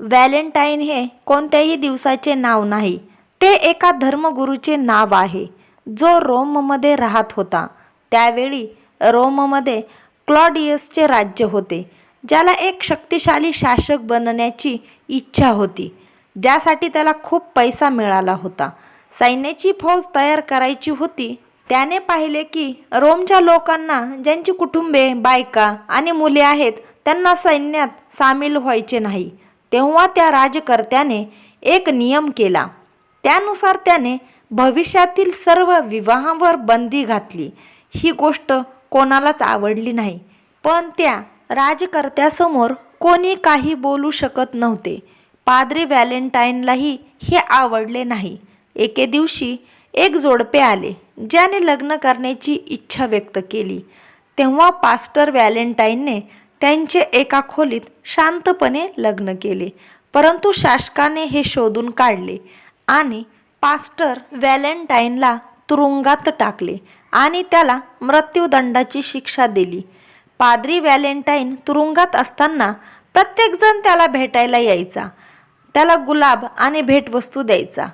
Valentine हे कोणत्याही दिवसाचे नाव नाही. ते एका धर्मगुरूचे नाव आहे. जो रोममध्ये राहत होता. त्यावेळी रोममध्ये क्लॉडियसचे राज्य होते ज्याला एक शक्तिशाली शासक बनण्याची इच्छा होती ज्यासाठी त्याला खूप पैसा मिळाला होता. सैन्याची फौज तयार करायची होती. त्याने पाहिले की रोमच्या लोकांना ज्यांची कुटुंबे बायका आणि मुले आहेत त्यांना सैन्यात सामील व्हायचे नाही. तेव्हा त्या राजकर्त्याने एक नियम केला. त्यानुसार त्याने भविष्यातील सर्व विवाहांवर बंदी घातली. ही गोष्ट कोणालाच आवडली नाही. पण त्या राजकर्त्यासमोर कोणी काही बोलू शकत नव्हते. पाद्री व्हॅलेंटाईनलाही हे आवडले नाही. एके दिवशी एक जोडपे आले ज्याने लग्न करण्याची इच्छा व्यक्त केली. तेव्हा पास्टर व्हॅलेंटाईनने त्यांचे एका खोलीत शांतपणे लग्न केले. परंतु शासकाने हे शोधून काढले आणि पास्टर व्हॅलेंटाईनला तुरुंगात टाकले आणि त्याला मृत्यूदंडाची शिक्षा दिली. पाद्री व्हॅलेंटाईन तुरुंगात असताना प्रत्येकजण त्याला भेटायला यायचा. त्याला गुलाब आणि भेटवस्तू द्यायचा.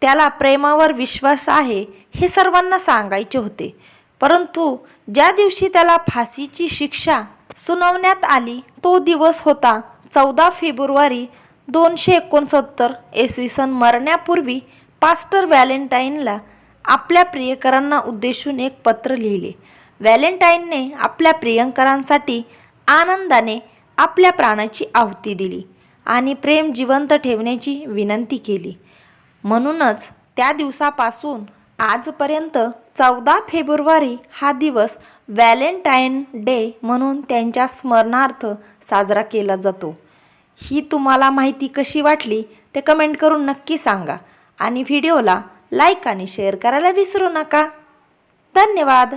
त्याला प्रेमावर विश्वास आहे हे सर्वांना सांगायचे होते. परंतु ज्या दिवशी त्याला फाशीची शिक्षा सुनावण्यात आली. तो दिवस होता चौदा फेब्रुवारी दोनशे एकोणसत्तर. इसवी सन मरण्यापूर्वी पास्टर व्हॅलेंटाईनला आपल्या प्रियकरांना उद्देशून एक पत्र लिहिले. व्हॅलेंटाईनने आपल्या प्रियंकरांसाठी आनंदाने आपल्या प्राणाची आहुती दिली आणि प्रेम जिवंत ठेवण्याची विनंती केली. म्हणूनच त्या दिवसापासून आजपर्यंत चौदा फेब्रुवारी हा दिवस व्हॅलेंटाईन डे म्हणून त्यांच्या स्मरणार्थ साजरा केला जातो. ही तुम्हाला माहिती कशी वाटली ते कमेंट करून नक्की सांगा आणि व्हिडिओला लाईक आणि शेअर करायला विसरू नका. धन्यवाद.